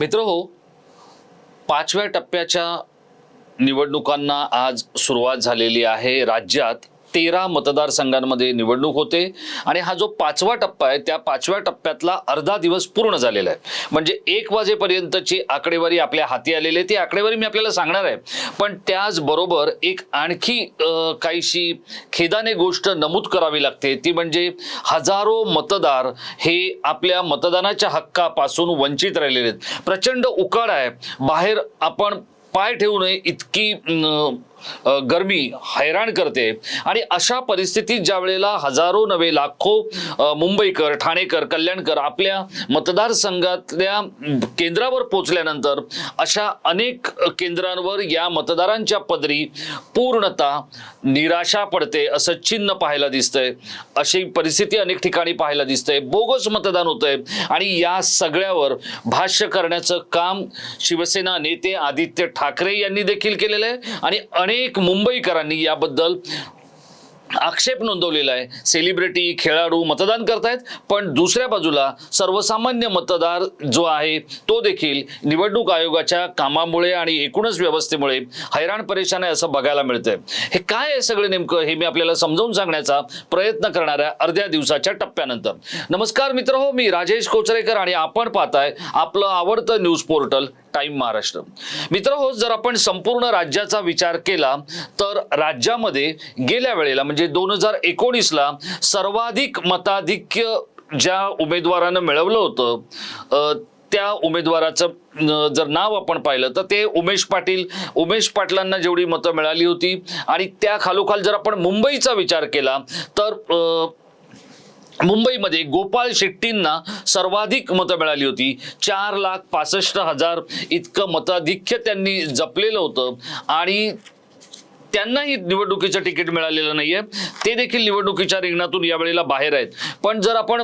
मित्र हो पाचव्या टप्प्याच्या निवडणुकांना आज सुरुवात झालेली आहे राज्यात. तेरा मतदारसंघांमध्ये निवडणूक होते आणि हा जो पाचवा टप्पा आहे त्या पाचव्या टप्प्यातला अर्धा दिवस पूर्ण झालेला आहे. म्हणजे एक वाजेपर्यंतची आकडेवारी आपल्या हाती आलेली आहे. ती आकडेवारी मी आपल्याला सांगणार आहे. पण त्याचबरोबर एक आणखी काहीशी खेदाने गोष्ट नमूद करावी लागते. ती म्हणजे हजारो मतदार हे आपल्या मतदानाच्या हक्कापासून वंचित राहिलेले आहेत. प्रचंड उकाड आहे. बाहेर आपण पाय ठेवू नये इतकी गर्मी हैराण करते. आणि अशा परिस्थितीत ज्या वेळेला हजारो नव्हे लाखो मुंबईकर ठाणेकर कल्याणकर आपल्या मतदारसंघातल्या केंद्रावर पोचल्यानंतर अशा अनेक केंद्रांवर या मतदारांच्या पदरी पूर्णतः निराशा पडते असं चिन्ह पाहायला दिसतंय. अशी परिस्थिती अनेक ठिकाणी पाहायला दिसतंय. बोगस मतदान होतंय. आणि या सगळ्यावर भाष्य करण्याचं काम शिवसेना नेते आदित्य ठाकरे यांनी देखील केलेलं आहे. आणि अनेक मुंबईकरांनी याबद्दल आक्षेप नोंदवलेला आहे. सेलिब्रिटी खेळाडू मतदान करतायत पण दुसऱ्या बाजूला सर्वसामान्य मतदार जो आहे तो देखील निवडणूक आयोगाच्या कामामुळे आणि एकूणच व्यवस्थेमुळे हैराण परेशान आहे असं बघायला मिळतंय. हे काय आहे सगळं नेमकं? हे मी आपल्याला समजावून सांगण्याचा प्रयत्न करणाऱ्या अर्ध्या दिवसाच्या टप्प्यानंतर. नमस्कार मित्र हो मी राजेश कोचरेकर आणि आपण पाहताय आपलं आवडतं न्यूज पोर्टल टाइम महाराष्ट्र. मित्र हो जर आपण संपूर्ण राज्याचा विचार केला तर राज्यामध्ये गेल्या वेळेला म्हणजे म्हणजे दोन हजार एकोणीसला सर्वाधिक मताधिक्य ज्या उमेदवारानं मिळवलं होतं त्या उमेदवाराचं जर नाव आपण पाहिलं तर ते उमेश पाटील उमेश पाटलांना जेवढी मतं मिळाली होती आणि त्या खालोखाल जर आपण मुंबईचा विचार केला तर मुंबईमध्ये गोपाल शेट्टींना सर्वाधिक मतं मिळाली होती. चार लाख पासष्ट हजार इतकं मताधिक्य त्यांनी जपलेलं होतं आणि त्यांनाही निवडणुकीचं तिकीट मिळालेलं नाहीये. ते देखील निवडणुकीच्या रिंगणातून यावेळेला बाहेर आहेत. पण जर आपण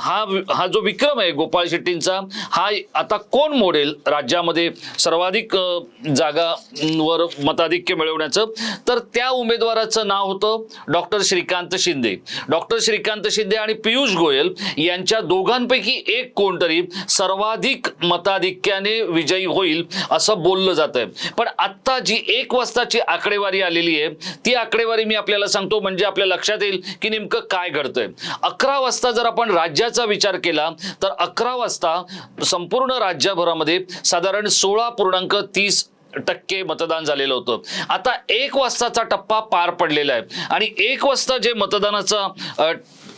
हा हा जो विक्रम आहे गोपाळ शेट्टींचा हा आता कोण मोडेल राज्यामध्ये सर्वाधिक जागांवर मताधिक्य मिळवण्याचं? तर त्या उमेदवाराचं नाव होतं डॉक्टर श्रीकांत शिंदे. डॉक्टर श्रीकांत शिंदे आणि पियुष गोयल यांच्या दोघांपैकी एक कोणतरी सर्वाधिक मताधिक्याने विजयी होईल असं बोललं जात आहे पण आत्ता जी एक वाजताची आकडेवारी आली आलेली आहे. ती आकडेवारी मी आपल्याला सांगतो म्हणजे आपल्या लक्षात येईल की नेमकं काय घडतंय. अकरा वाजता जर आपण राज्याचा विचार केला तर अकरा वाजता संपूर्ण राज्यभरामध्ये साधारण सोळा पूर्णांक तीस टक्के मतदान झालेलं होतं. आता एक वाजताचा टप्पा पार पडलेला आहे. आणि एक वाजता जे मतदानाचा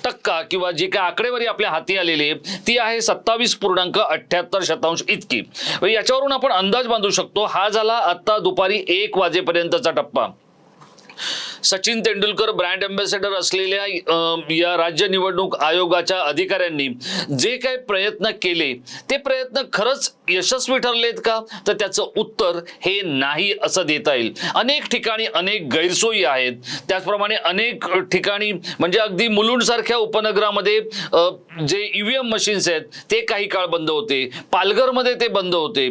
टक्का किंवा जी काय आकडेवारी आपल्या हाती आलेली आहे ती आहे सत्तावीस पूर्णांक अठ्ठ्याहत्तर शतांश इतकी. म्हणजे याच्यावरून आपण अंदाज बांधू शकतो हा झाला आता दुपारी एक वाजेपर्यंतचा टप्पा. सचिन तेंडुलकर ब्रँड अँबॅसेडर असलेल्या या राज्य निवडणूक आयोगाच्या अधिकाऱ्यांनी जे काही प्रयत्न केले ते प्रयत्न खरंच यशस्वी ठरलेत का? तर त्याचं उत्तर हे नाही असं देता येईल. अनेक ठिकाणी अनेक गैरसोयी आहेत. त्याचप्रमाणे अनेक ठिकाणी म्हणजे अगदी मुलुंडसारख्या उपनगरामध्ये जे ईव्हीएम मशीन्स आहेत ते काही काळ बंद होते. पालघरमध्ये ते बंद होते.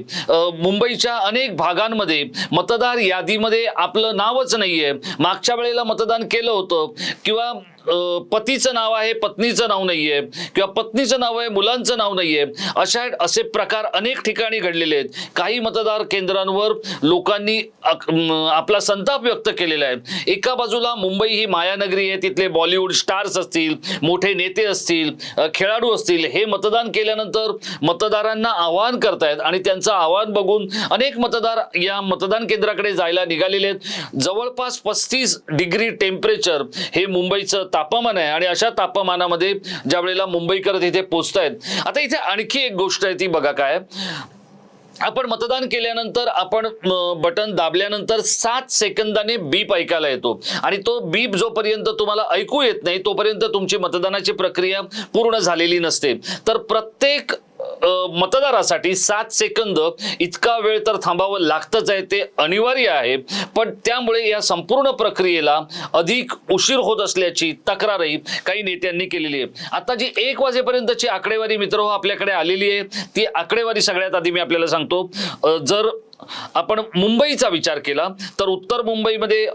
मुंबईच्या अनेक भागांमध्ये मतदार यादीमध्ये आपलं नावच नाहीये. मागच्या वेळेला मतदान केलं होतं. किंवा पतीचं नाव आहे पत्नीचं नाव नाहीये किंवा पत्नीचं नाव आहे मुलांचं नाव नाहीये अशा असे प्रकार अनेक ठिकाणी घडलेले आहेत. काही मतदार केंद्रांवर लोकांनी आपला संताप व्यक्त केलेला आहे. एका बाजूला मुंबई ही मायानगरी आहे तिथले बॉलिवूड स्टार्स असतील मोठे नेते असतील खेळाडू असतील हे मतदान केल्यानंतर मतदारांना आवाहन करतायत आणि त्यांचं आवाहन बघून अनेक मतदार या मतदान केंद्राकडे जायला निघालेले आहेत. जवळपास पस्तीस डिग्री टेम्परेचर हे मुंबईचं तापमान आहे आणि अशा तापमानामध्ये ज्या वेळेला मुंबईकर तिथे पोचतायत आता इथे आणखी एक गोष्ट आहे ती बघा काय. आपण मतदान केल्यानंतर आपण बटन दाबल्यानंतर सात सेकंदाने बीप ऐकायला येतो. आणि तो बीप जोपर्यंत तुम्हाला ऐकू येत नाही तोपर्यंत तुमची मतदानाची प्रक्रिया पूर्ण झालेली नसते. तर प्रत्येक मतदारासाठी सात सेकंद इतका वेळ तर थांबावं लागतच आहे ते अनिवार्य आहे. पण त्यामुळे या संपूर्ण प्रक्रियेला अधिक उशीर होत असल्याची तक्रारही काही नेत्यांनी केलेली आहे. आता जी एक वाजेपर्यंतची आकडेवारी मित्र हो आपल्याकडे आलेली आहे ती आकडेवारी सगळ्यात आधी मी आपल्याला सांगतो. जर आपण मुंबईचा विचार केला तर उत्तर मुंबईमध्ये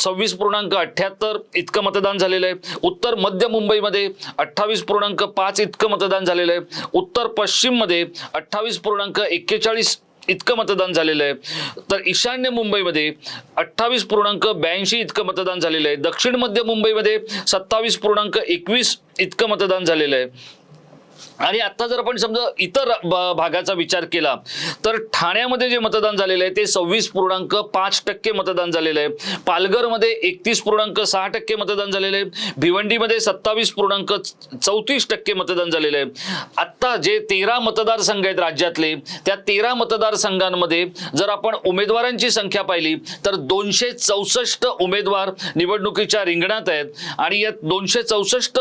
सव्वीस पूर्णांक अठ्ठ्याहत्तर इतकं मतदान झालेलं आहे. उत्तर मध्य मुंबईमध्ये अठ्ठावीस पूर्णांक पाच इतकं मतदान झालेलं आहे. उत्तर पश्चिममध्ये अठ्ठावीस पूर्णांक एक्केचाळीस इतकं मतदान झालेलं आहे. तर ईशान्य मुंबईमध्ये अठ्ठावीस पूर्णांक ब्याऐंशी इतकं मतदान झालेलं आहे. दक्षिण मध्य मुंबईमध्ये सत्तावीस पूर्णांक एकवीस इतकं मतदान झालेलं आहे. आणि आता जर आपण समजा इतर भागाचा विचार केला तर ठाण्यामध्ये जे मतदान झालेलं आहे ते सव्वीस पूर्णांक पाच टक्के मतदान झालेलं आहे. पालघरमध्ये एकतीस पूर्णांक सहा टक्के मतदान झालेलं आहे. भिवंडीमध्ये सत्तावीस पूर्णांक चौतीस टक्के मतदान झालेलं आहे. आत्ता जे तेरा मतदारसंघ आहेत राज्यातले त्या तेरा मतदारसंघांमध्ये जर आपण उमेदवारांची संख्या पाहिली तर दोनशे चौसष्ट उमेदवार निवडणुकीच्या रिंगणात आहेत. आणि या दोनशे चौसष्ट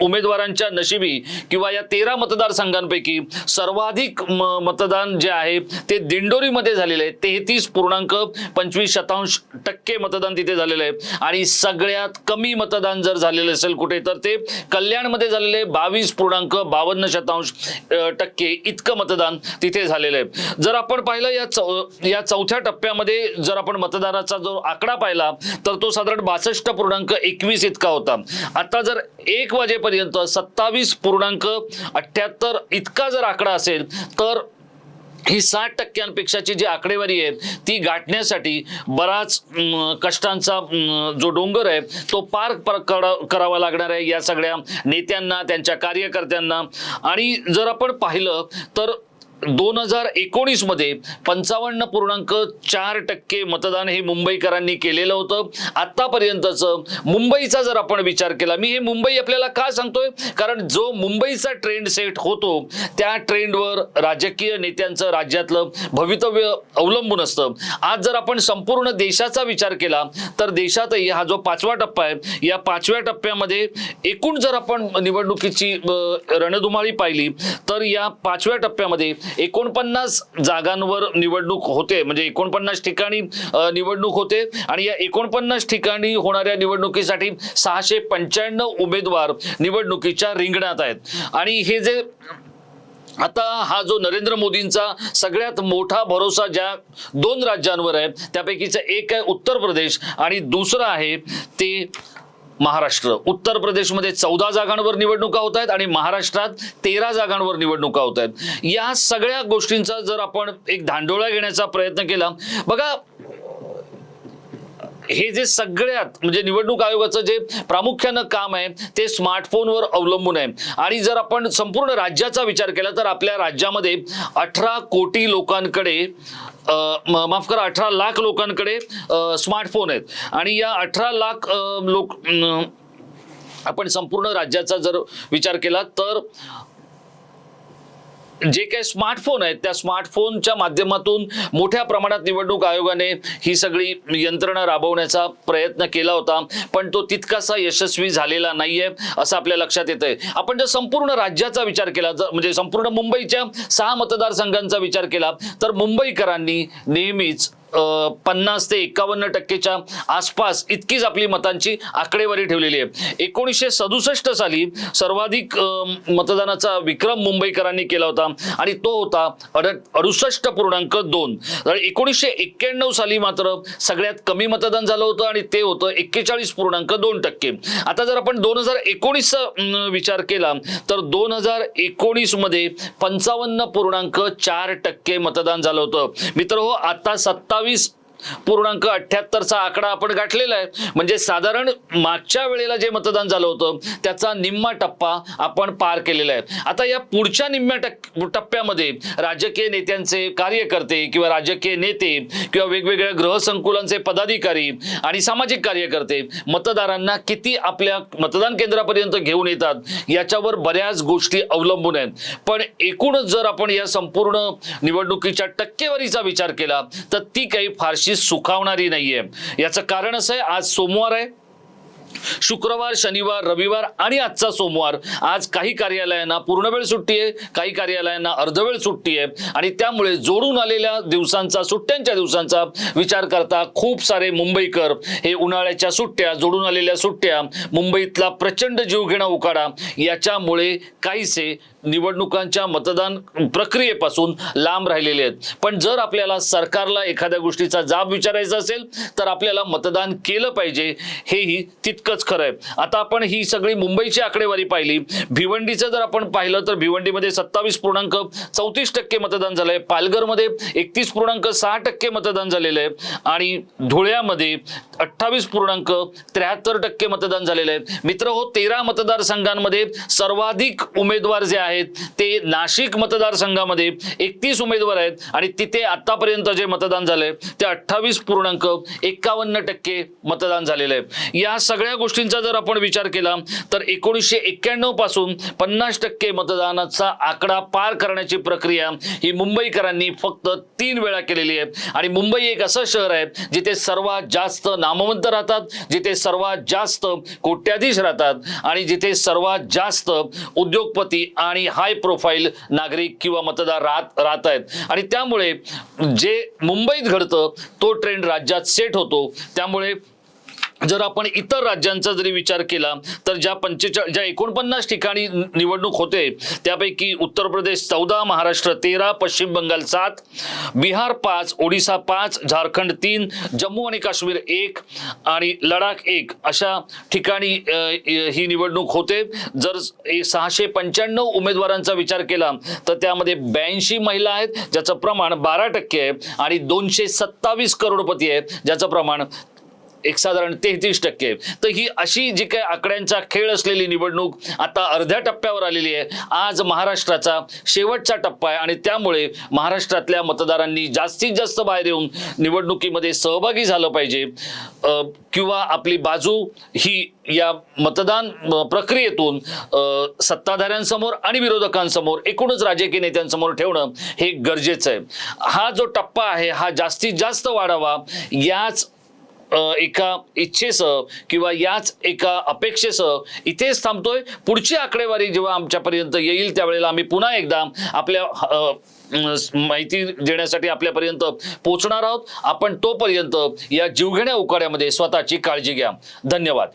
उमेदवारांच्या नशिबी किंवा या तेरा मतदारसंघांपैकी सर्वाधिक म- मतदान जे आहे ते दिंडोरीमध्ये झालेलं आहे. तेहतीस पूर्णांक पंचवीस शतांश टक्के मतदान तिथे झालेलं आहे. आणि सगळ्यात कमी मतदान जर झालेलं असेल कुठे तर ते कल्याणमध्ये झालेलं आहे. बावीस पूर्णांक बावन्न शतांश टक्के इतकं मतदान तिथे झालेलं आहे. जर आपण पाहिलं या चौ या चौथ्या टप्प्यामध्ये जर आपण मतदाराचा जो आकडा पाहिला तर तो साधारण बासष्ट पूर्णांक एकवीस इतका होता. आता जर एक एक वाजेपर्यंत सत्तावीस पूर्णांक अठ्ठ्याहत्तर इतका जर आकडा असेल तर ही साठ टक्क्यांपेक्षाची जी आकडेवारी आहे ती गाठण्यासाठी बराच कष्टांचा जो डोंगर आहे तो पार करा- करावा लागणार आहे या सगळ्या नेत्यांना त्यांच्या कार्यकर्त्यांना. आणि जर आपण पाहिलं तर दोन हजार एकोणीसमध्ये पंचावन्न पूर्णांक चार टक्के मतदान हे मुंबईकरांनी केलेलं होतं. आतापर्यंतचं मुंबईचा जर आपण विचार केला मी हे मुंबई आपल्याला का सांगतोय? कारण जो मुंबईचा ट्रेंड सेट होतो त्या ट्रेंडवर राजकीय नेत्यांचं राज्यातलं भवितव्य अवलंबून असतं. आज जर आपण संपूर्ण देशाचा विचार केला तर देशातही हा जो पाचवा टप्पा आहे या पाचव्या टप्प्यामध्ये एकूण जर आपण निवडणुकीची रणधुमाळी पाहिली तर या पाचव्या टप्प्यामध्ये एकोणपन्नास जागांवर निवडणूक होते म्हणजे एकोणपन्नास ठिकाणी निवडणूक होते आणि या एकोणपन्नास ठिकाणी होणाऱ्या निवडणुकीसाठी सहाशे पंच्याण्णव उमेदवार निवडणुकीच्या रिंगणात आहेत. आणि हे जे आता हा जो नरेंद्र मोदींचा सगळ्यात मोठा भरोसा ज्या दोन राज्यांवर आहे त्यापैकीचं एक आहे उत्तर प्रदेश आणि दुसरं आहे ते महाराष्ट्र. उत्तर प्रदेशमध्ये चौदा जागांवर निवडणुका होत आहेत आणि महाराष्ट्रात तेरा जागांवर निवडणुका होत आहेत. या सगळ्या गोष्टींचा जर आपण एक धांडोळा घेण्याचा प्रयत्न केला बघा हे जे सगळ्यात म्हणजे निवडणूक आयोगाचं जे प्रामुख्यानं काम आहे ते स्मार्टफोनवर अवलंबून आहे. आणि जर आपण संपूर्ण राज्याचा विचार केला तर आपल्या राज्यामध्ये अठरा कोटी लोकांकडे माफ करा अठरा लाख लोकांकडे स्मार्टफोन आहेत. आणि या अठरा लाख लोक आपण संपूर्ण राज्याचा जर विचार केला तर जे काही स्मार्टफोन आहेत त्या स्मार्टफोनच्या माध्यमातून मोठ्या प्रमाणात निवडणूक आयोगाने ही सगळी यंत्रणा राबवण्याचा प्रयत्न केला होता पण तो तितकासा यशस्वी झालेला नाहीये असं आपल्या लक्षात येत आहे आपण जर संपूर्ण राज्याचा विचार केला जर म्हणजे संपूर्ण मुंबईच्या सहा मतदारसंघांचा विचार केला तर मुंबईकरांनी नेहमीच पन्नास ते एकावन्न टक्केच्या आसपास इतकीच आपली मतांची आकडेवारी ठेवलेली आहे. एकोणीसशे सदुसष्ट साली सर्वाधिक मतदानाचा विक्रम मुंबईकरांनी केला होता आणि तो होता अड अडुसष्ट पूर्णांक दोन. तर एकोणीसशे एक्क्याण्णव साली मात्र सगळ्यात कमी मतदान झालं होतं आणि ते होतं एक्केचाळीस पूर्णांक दोन टक्के. आता जर आपण दोन हजार एकोणीसचा विचार केला तर दोन हजार एकोणीसमध्ये पंचावन्न पूर्णांक चार टक्के मतदान झालं होतं. मित्र हो आता सत्तावीस पूर्णांक अठ्ठ्याहत्तरचा आकडा आपण गाठलेला आहे. म्हणजे साधारण मागच्या वेळेला जे मतदान झालं होतं त्याचा निम्मा टप्पा आपण पार केलेला आहे. आता या पुढच्या निम्म्या टप्प्यामध्ये राजकीय नेत्यांचे कार्यकर्ते किंवा राजकीय नेते किंवा वेगवेगळ्या गृहसंकुलांचे पदाधिकारी आणि सामाजिक कार्यकर्ते मतदारांना किती आपल्या मतदान केंद्रापर्यंत घेऊन येतात याच्यावर बऱ्याच गोष्टी अवलंबून आहेत. पण एकूणच जर आपण या संपूर्ण निवडणुकीच्या टक्केवारीचा विचार केला तर ती काही फारशी सुखावणारी नाहीये. याचं कारण असं आहे आज सोमवार आहे. शुक्रवार शनिवार रविवार आणि आजचा सोमवार. आज काही कार्यालयांना पूर्णवेळ सुट्टी आहे काही कार्यालयांना अर्धवेळ सुट्टी आहे. आणि त्यामुळे जोडून आलेल्या दिवसांचा सुट्ट्यांच्या दिवसांचा विचार करता खूप सारे मुंबईकर हे उन्हाळ्याच्या सुट्ट्या जोडून आलेल्या सुट्ट्या मुंबईतला प्रचंड जीवघेणा उकाडा याच्यामुळे काहीसे निवडणुकांच्या मतदान प्रक्रियेपासून लांब राहिलेले आहेत. पण जर आपल्याला सरकारला एखाद्या गोष्टीचा जाब विचारायचा असेल तर आपल्याला मतदान केलं पाहिजे हेही तितकंच खरं आहे. आता आपण ही सगळी मुंबईची आकडेवारी पाहिली. भिवंडीचं जर आपण पाहिलं तर भिवंडीमध्ये सत्तावीस पूर्णांक चौतीस टक्के मतदान झालंय. पालघरमध्ये एकतीस पूर्णांक सहा टक्के मतदान झालेलं आहे. आणि धुळ्यामध्ये अठ्ठावीस पूर्णांक त्र्याहत्तर टक्के मतदान झालेलं आहे. मित्र हो तेरा मतदारसंघांमध्ये सर्वाधिक उमेदवार जे आहेत ते नाशिक मतदारसंघामध्ये एकतीस उमेदवार आहेत. आणि तिथे आतापर्यंत जे मतदान झालंय ते अठ्ठावीस पूर्णांक एकावन्न टक्के मतदान झालेलं आहे. या सगळ्या गोष्टींचा जर आपण विचार केला तर एकोणीसशे एक्क्याण्णवपासून पन्नास टक्के मतदानाचा आकडा पार करण्याची प्रक्रिया ही मुंबईकरांनी फक्त तीन वेळा केलेली आहे. आणि मुंबई एक असं शहर आहे जिथे सर्वात जास्त नामवंत राहतात जिथे सर्वात जास्त कोट्याधीश राहतात आणि जिथे सर्वात जास्त उद्योगपती आणि हाय प्रोफाईल नागरिक किंवा मतदार राहत राहत आहेत. आणि त्यामुळे जे मुंबईत घडतं तो ट्रेंड राज्यात सेट होतो. त्यामुळे जर आपण इतर राज्यांचा जरी विचार केला तर ज्या पंचेचाळीस ज्या एकोणपन्नास ठिकाणी निवडणूक होते त्यापैकी उत्तर प्रदेश चौदा महाराष्ट्र तेरा पश्चिम बंगाल सात बिहार पाच ओडिसा पाच झारखंड तीन जम्मू आणि काश्मीर एक आणि लडाख एक अशा ठिकाणी ही निवडणूक होते. जर सहाशे पंच्याण्णव उमेदवारांचा विचार केला तर त्यामध्ये ब्याऐंशी महिला आहेत ज्याचं प्रमाण बारा टक्के आहे आणि दोनशे सत्तावीस करोडपती आहे ज्याचं प्रमाण एक साधारण तेहतीस टक्के. तर ही अशी जी काही आकड्यांचा खेळ असलेली निवडणूक आता अर्ध्या टप्प्यावर आलेली आहे. आज महाराष्ट्राचा शेवटचा टप्पा आहे आणि त्यामुळे महाराष्ट्रातल्या मतदारांनी जास्तीत जास्त बाहेर येऊन निवडणुकीमध्ये सहभागी झालं पाहिजे. किंवा आपली बाजू ही या मतदान प्रक्रियेतून सत्ताधाऱ्यांसमोर आणि विरोधकांसमोर एकूणच राजकीय नेत्यांसमोर ठेवणं हे गरजेचं आहे. हा जो टप्पा आहे हा जास्तीत जास्त वाढावा याच एका इच्छेसह किंवा याच एका अपेक्षेसह इथेच थांबतोय. पुढची आकडेवारी जेव्हा आमच्यापर्यंत येईल त्यावेळेला आम्ही पुन्हा एकदा आपल्या माहिती देण्यासाठी आपल्यापर्यंत पोहोचणार आहोत. आपण तोपर्यंत या जीवघेण्या उकाड्यामध्ये स्वतःची काळजी घ्या. धन्यवाद.